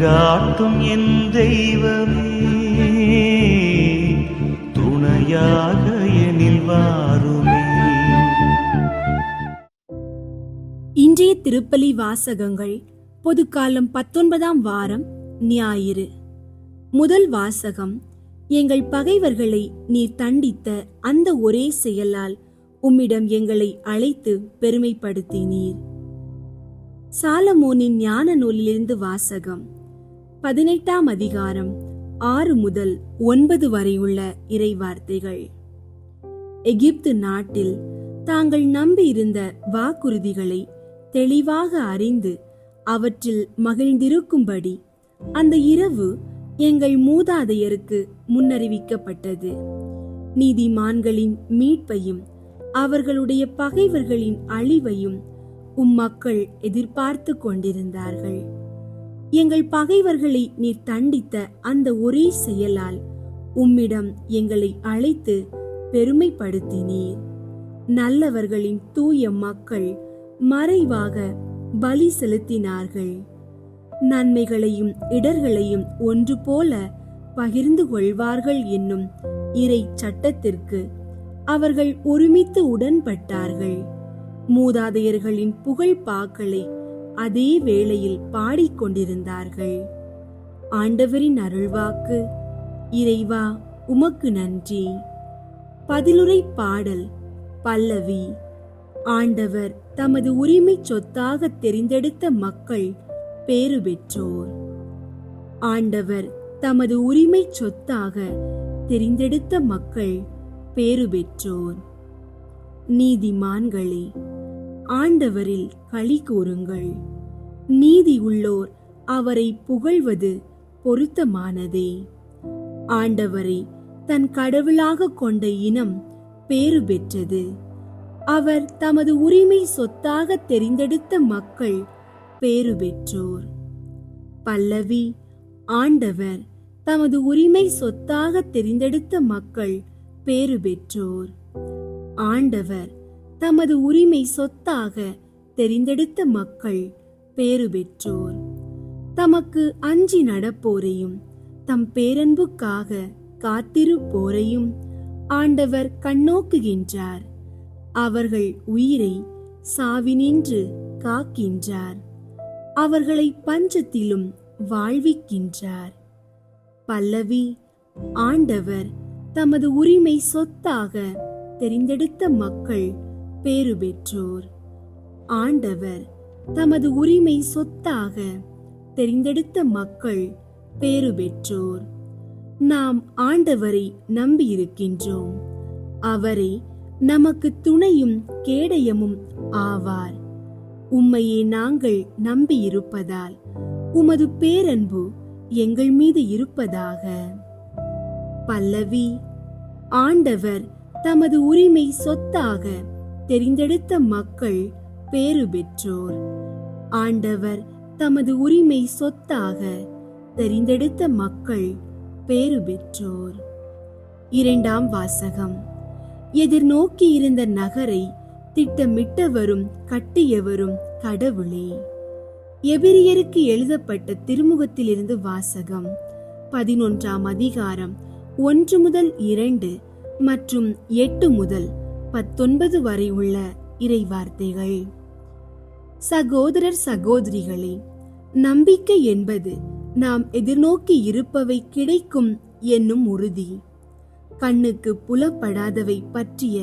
வழிகாட்டும் என் தெய்வமே. துணையாக எனில் வாருமே. இன்றைய திருப்பலி வாசகங்கள் பொதுக்காலம் பத்தொன்பதாம் வாரம் ஞாயிறு. முதல் வாசகம் எங்கள் பகைவர்களை நீர் தண்டித்த அந்த ஒரே செயலால் உம்மிடம் எங்களை அழைத்து பெருமைப்படுத்தினீர். சாலமோனின் ஞான நூலிலிருந்து வாசகம் பதினெட்டாம் அதிகாரம் ஆறு முதல் ஒன்பது வரையுள்ள இறை இறைவார்த்தைகள். எகிப்து நாட்டில் தாங்கள் நம்பியிருந்த வாக்குறுதிகளை தெளிவாக அறிந்து அவற்றில் மகிழ்ந்திருக்கும்படி அந்த இரவு எங்கள் மூதாதையருக்கு முன்னறிவிக்கப்பட்டது. நீதிமான்களின் மீட்பையும் அவர்களுடைய பகைவர்களின் அழிவையும் உம் மக்கள் எதிர்பார்த்து கொண்டிருந்தார்கள். எங்கள் பகைவர்களை நீர் தண்டித்த அந்த ஒரே செயலால் உம்மிடம் எங்களை அழைத்து பெருமைப்படுத்தினீர். நல்லவர்களின் தூய மக்கள் மறைவாக பலி செலுத்தினார்கள். நன்மைகளையும் இடர்களையும் ஒன்று போல பகிர்ந்து கொள்வார்கள் என்னும் இறை சட்டத்திற்கு அவர்கள் ஒருமித்து உடன்பட்டார்கள். மூதாதையர்களின் புகழ் பாக்களை அதே வேளையில் பாடிக்கொண்டிருந்தார்கள். ஆண்டவரின் அருள்வாக்கு இறைவா உமக்கு நன்றி. பதிலுரை பாடல் பல்லவி ஆண்டவர் தமது உரிமை சொத்தாக தெரிந்தெடுத்த மக்கள் பேறு பெற்றோர். ஆண்டவர் தமது உரிமை சொத்தாக தெரிந்தெடுத்த மக்கள் பேறு பெற்றோர். நீதிமான்களே ஆண்டவரில் களி கூறுங்கள். நீதி உள்ளோர் அவரை புகழ்வது பொருத்தமானதே. ஆண்டவரை தன் கடவுளாக கொண்ட இனம் பேறு பெற்றது. அவர் தமது உரிமை சொத்தாக தெரிந்தெடுத்த மக்கள் பேறு பெற்றோர். பல்லவி ஆண்டவர் தமது உரிமை சொத்தாக தெரிந்தெடுத்த மக்கள் பேறு பெற்றோர். ஆண்டவர் தமது உரிமை சொத்தாக தெரிந்தெடுத்த மக்கள் பேறு பெற்றோர் தமக்கு அஞ்சி நடப்போரையும் தம் பேரன்புக்காக காத்திருப்போரையும் ஆண்டவர் கண்ணோக்குகின்றார். அவர்கள் உயிரை சாவினின்று காக்கின்றார். அவர்களை பஞ்சத்திலும் வாழ்விக்கின்றார். பல்லவி ஆண்டவர் தமது உரிமை சொத்தாக தெரிந்தெடுத்த மக்கள் பேறு பெற்றோர் ஆண்டவர் தமது உரிமை சொத்தாக தெரிந்தெடுத்த மக்கள் பேறு பெற்றோர் நாம் ஆண்டவரை நம்பியிருக்கின்றோம். அவரே நமக்கு துணையும் கேடயமும் ஆவார். உம்மையே நாங்கள் நம்பியிருப்பதால் உமது பேரன்பு எங்கள் மீது இருப்பதாக. பல்லவி ஆண்டவர் தமது உரிமை சொத்தாக தெரிந்தெடுத்த மக்கள் பேறு பெற்றோர். ஆண்டவர் தமது உரிமை சொத்தாக தெரிந்தெடுத்த மக்கள் பேறு பெற்றோர். இரண்டாம் வாசகம். எதிர்நோக்கி இருந்த நகரை திட்டமிட்டவரும் கட்டியவரும் கடவுளே. எபிரியருக்கு எழுதப்பட்ட திருமுகத்திலிருந்து வாசகம். பதினொன்றாம் அதிகாரம் ஒன்று முதல் இரண்டு மற்றும் எட்டு முதல் பத்தொன்பது வரை உள்ள இறைவார்த்தைகள். சகோதரர் சகோதரிகளே நம்பிக்கை என்பது நாம் எதிர்நோக்கி இருப்பவை கிடைக்கும் என்னும் உறுதி. கண்ணுக்கு புலப்படாதவை பற்றிய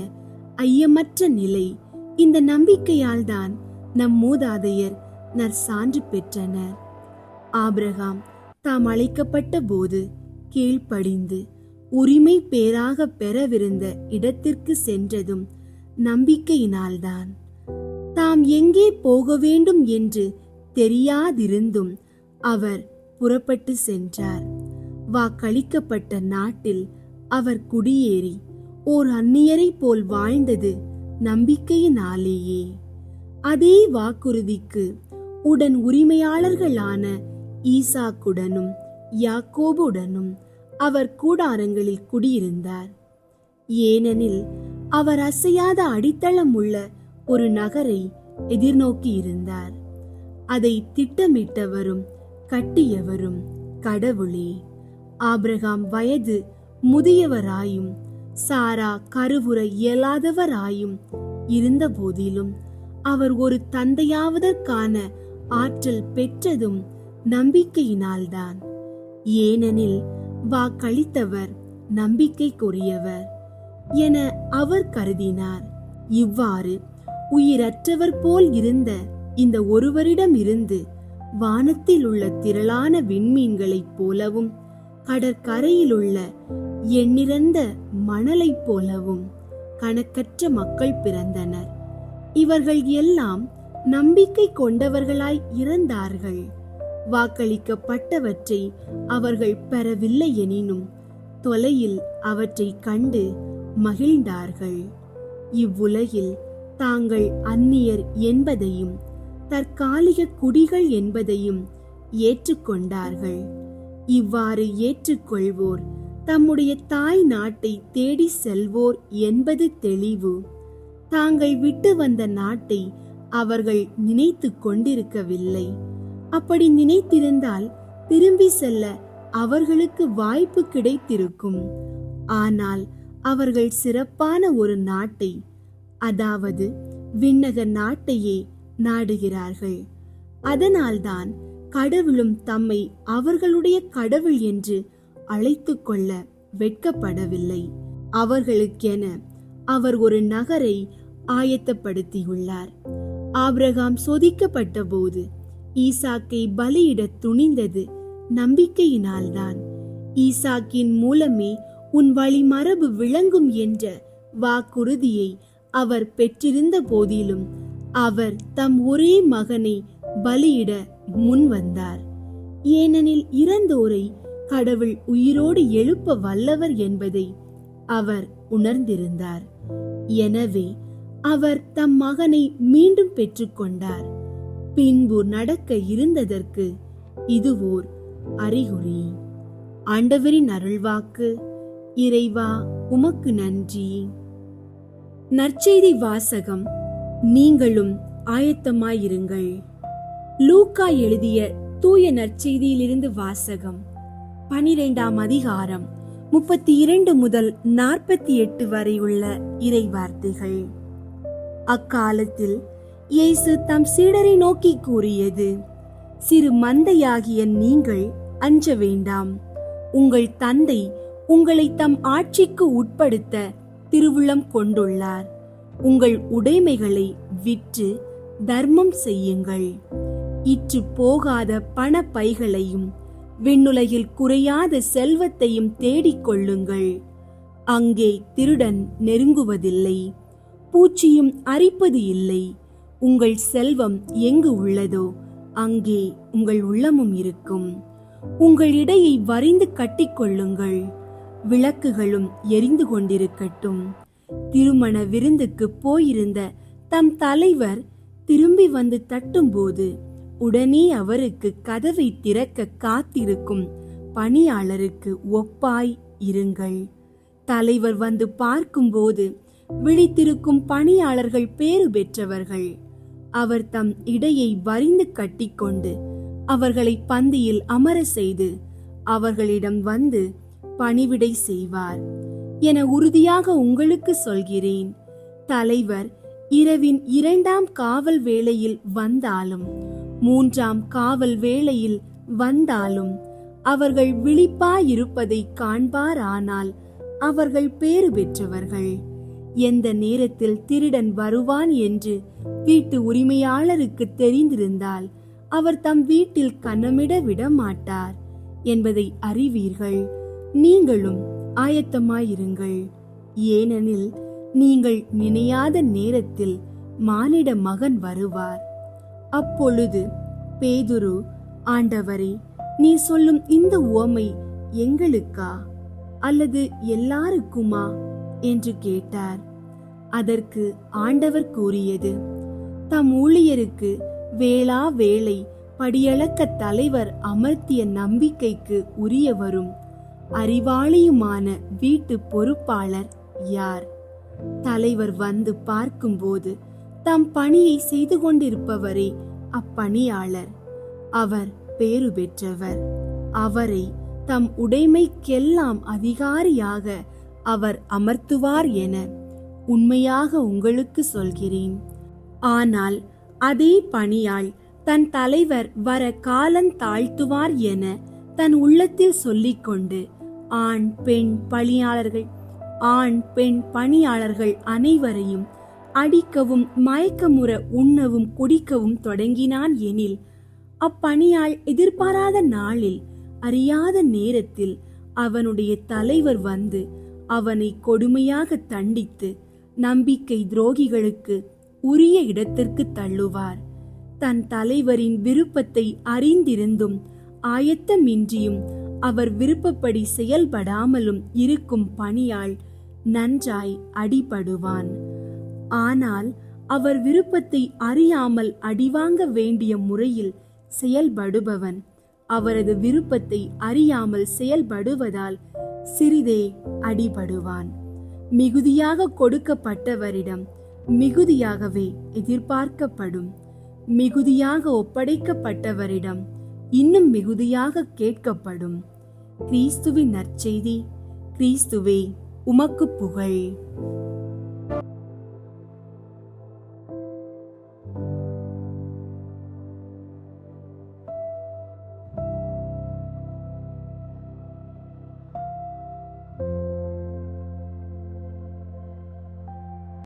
ஐயமற்ற நிலை இந்த நம்பிக்கையால் தான் நம் மூதாதையர் நற்சான்று பெற்றனர். ஆபிரகாம் தாம் அழைக்கப்பட்ட போது கீழ்ப்படிந்து உரிமை பேராக பெறவிருந்த இடத்திற்கு சென்றதும் நம்பிக்கையினால்தான். தாம் எங்கே போக வேண்டும் என்று தெரியாதிருந்தும் அவர் புறப்பட்டு சென்றார். வாக்களிக்கப்பட்ட நாட்டில் அவர் குடியேறி ஓர் அந்நியரை போல் வாழ்ந்தது நம்பிக்கையினாலேயே. அதே வாக்குறுதிக்கு உடன் உரிமையாளர்களான ஈசாக்குடனும் யாக்கோபுடனும் அவர் கூடாரங்களில் குடியிருந்தார். ஏனெனில் அவர் அசையாத அடித்தளம் உள்ள ஒரு நகரை எதிர்நோக்கி இருந்தார். அதை திட்டமிட்டவரும் கட்டியவரும் கடவுளே. ஆபிரகாம் வயது முதியவராயும் சாரா கருவுற இயலாதவராயும் இருந்த போதிலும் அவர் ஒரு தந்தையாவதற்கான ஆற்றல் பெற்றதும் நம்பிக்கையினால்தான். ஏனெனில் வாக்களித்தவர் நம்பிக்கைக்குரியவர் என அவர் கருதினார். இவ்வாறு உயிரற்றவர் போல் இருந்த இந்த ஒருவரிடம் இருந்து வானத்தில் உள்ள திரளான விண்மீன்களைப் போலவும் கடற்கரையில் உள்ள எண்ணிறந்த மணலைப் போலவும் கணக்கற்ற மக்கள் பிறந்தனர். இவர்கள் எல்லாம் நம்பிக்கை கொண்டவர்களாய் இறந்தார்கள். வாக்களிக்கப்பட்டவற்றை அவர்கள் பெறவில்லை எனினும் தொலையில் அவற்றை கண்டு மகிழ்ந்தார்கள். இவ்வுலகில் தாங்கள் அந்நியர் என்பதையும் தற்காலிக குடிகள் என்பதையும் ஏற்றுக்கொண்டார்கள். இவ்வாறு ஏற்றுக்கொள்வோர் தம்முடைய தாய் நாட்டை தேடி செல்வோர் என்பது தெளிவு. தாங்கள் விட்டு வந்த நாட்டை அவர்கள் நினைத்து கொண்டிருக்கவில்லை. அப்படி நினைத்திருந்தால் திரும்பி செல்ல அவர்களுக்கு வாய்ப்பு கிடைத்திருக்கும். ஆனால் அவர்கள் சிறப்பான ஒரு நாட்டை அதாவது விண்ணக நாட்டையே நாடுகிறார்கள். அதனால்தான் கடவுளும் தம்மை அவர்களுடைய கடவுள் என்று அழைத்துக் கொள்ள வெட்கப்படவில்லை. அவர்களுக்கென அவர் ஒரு நகரை ஆயத்தப்படுத்தியுள்ளார். ஆபிரகாம் சொதிக்கப்பட்ட போது ஈசாக்கை பலியிட துணிந்தது நம்பிக்கையினால்தான். ஈசாக்கின் மூலமே உன் வழிமரபு விளங்கும் என்ற வாக்குறுதியை அவர் பெற்றிருந்த போதிலும் அவர் தம் ஒரே மகனை பலியிட முன் வந்தார். ஏனெனில் இறந்தோரை கடவுள் உயிரோடு எழுப்ப வல்லவர் என்பதை அவர் உணர்ந்திருந்தார். எனவே அவர் தம் மகனை மீண்டும் பெற்றுக்கொண்டார் பின்பு நடக்க இருந்ததற்கு இது ஓர் அறிகுறி. ஆண்டவரின் அருள்வாக்கு இறைவா உமக்கு நன்றி. நற்செய்தி வாசகம் நீங்களும் ஆயத்தமாயிருங்கள். லூக்கா எழுதிய தூய நற்செய்தியிலிருந்து வாசகம் பனிரெண்டாம் அதிகாரம் முப்பத்தி இரண்டு முதல் நாற்பத்தி எட்டு வரை உள்ள இறை வார்த்தைகள் அக்காலத்தில் இயேசு தம் சீடரை நோக்கி கூறியது சிறு மந்தையாகிய நீங்கள் அஞ்ச வேண்டாம். உங்கள் தந்தை உங்களை தம் ஆட்சிக்கு உட்படுத்த திருவுளம் கொண்டுள்ளார். உங்கள் உடைமைகளை விற்று தர்மம் செய்யுங்கள். இற்று போகாத பண பைகளையும் விண்ணுலகில் குறையாத செல்வத்தையும் தேடிக் கொள்ளுங்கள். அங்கே திருடன் நெருங்குவதில்லை பூச்சியும் அரிப்பது இல்லை. உங்கள் செல்வம் எங்கு உள்ளதோ அங்கே உங்கள் உள்ளமும் இருக்கும். உங்கள் இடையை வரிந்து கட்டிக்கொள்ளுங்கள் விளக்குகளும் எரிந்து கொண்டிருக்கட்டும். திருமண விருந்துக்கு போயிருந்த தம் தலைவர் திரும்பி வந்து தட்டும்போது உடனே அவருக்கு கதவை திறக்க காத்திருக்கும் பணியாளருக்கு ஒப்பாய் இருங்கள். தலைவர் வந்து பார்க்கும்போது விழித்திருக்கும் பணியாளர்கள் பேறு பெற்றவர்கள். அவர் தம் இடையை வரிந்து கட்டிக்கொண்டு அவர்களை பந்தியில் அமர செய்து அவர்களிடம் வந்து பணிவிடை செய்வார். என உறுதியாக உங்களுக்கு சொல்கிறேன். தலைவர் இரவின் இரண்டாம் காவல் வேளையில் வந்தாலும் மூன்றாம் காவல் வேளையில் வந்தாலும் அவர்கள் விழிப்பாயிருப்பதை காண்பாரானால் அவர்கள் பேறு பெற்றவர்கள். எந்த நேரத்தில் திருடன் வருவான் என்று வீட்டு உரிமையாளருக்கு தெரிந்திருந்தால் அவர் தம் வீட்டில் கன்னமிட விட மாட்டார் என்பதை அறிவீர்கள். நீங்களும் ஆயத்தமாயிருங்கள். ஏனெனில் நீங்கள் நினையாத நேரத்தில் மானிட மகன் வருவார். அப்பொழுது பேதுரு ஆண்டவரே நீ சொல்லும் இந்த உவமை எங்களுக்கா? அல்லது எல்லாருக்குமா? என்று கேட்டார். அதற்கு ஆண்டவர் கூறியது தம் ஊழியருக்கு வேளா வேளை படியளக்க தலைவர் அமர்த்திய நம்பிக்கைக்கு உரியவரும் அறிவாளியுமான வீட்டு பொறுப்பாளர் யார்? தலைவர் வந்து பார்க்கும்போது தம் பணியை செய்து கொண்டிருப்பவரே அப்பணியாளர். அவர் பேறு பெற்றவர். அவரை தம் உடைமைக்கெல்லாம் அதிகாரியாக அவர் அமர்த்துவார் என உண்மையாக உங்களுக்கு சொல்கிறேன். ஆனால் அதே பணியாள் தன் தலைவர் வர காலன் தாழ்த்துவார் என தன் உள்ளத்தில் சொல்லிக்கொண்டு ஆண் பெண் பணியாளர்கள் ஆண் பெண் பணியாளர்கள் அனைவரையும் அடிக்கவும் மயக்கமுற உண்ணவும் குடிக்கவும் தொடங்கினான் எனில் அப்பணியாள் எதிர்பாராத நாளில் அறியாத நேரத்தில் அவனுடைய தலைவர் வந்து அவனை கொடுமையாக தண்டித்து நம்பிக்கை துரோகிகளுக்கு உரிய இடத்திற்கு தள்ளுவார். தன் தலைவரின் விருப்பத்தை அறிந்திருந்தும் ஆயத்தமின்றியும் அவர் விருப்பப்படி செயல்படாமலும் இருக்கும் பணியாள் நன்றாய் அடிபடுவான். ஆனால் அவர் விருப்பத்தை அறியாமல் அடிவாங்க வேண்டிய முறையில் செயல்படுபவன். அவரது விருப்பத்தை அறியாமல் செயல்படுவதால் சிறிதே அடிபடுவான். மிகுதியாக கொடுக்கப்பட்டவரிடம் மிகுதியாகவே எதிர்பார்க்கப்படும். மிகுதியாக ஒப்படைக்கப்பட்டவரிடம் இன்னும் மிகுதியாக கேட்கப்படும். கிறிஸ்துவின் நற்செய்தி கிறிஸ்துவே உமக்கு புகழ்.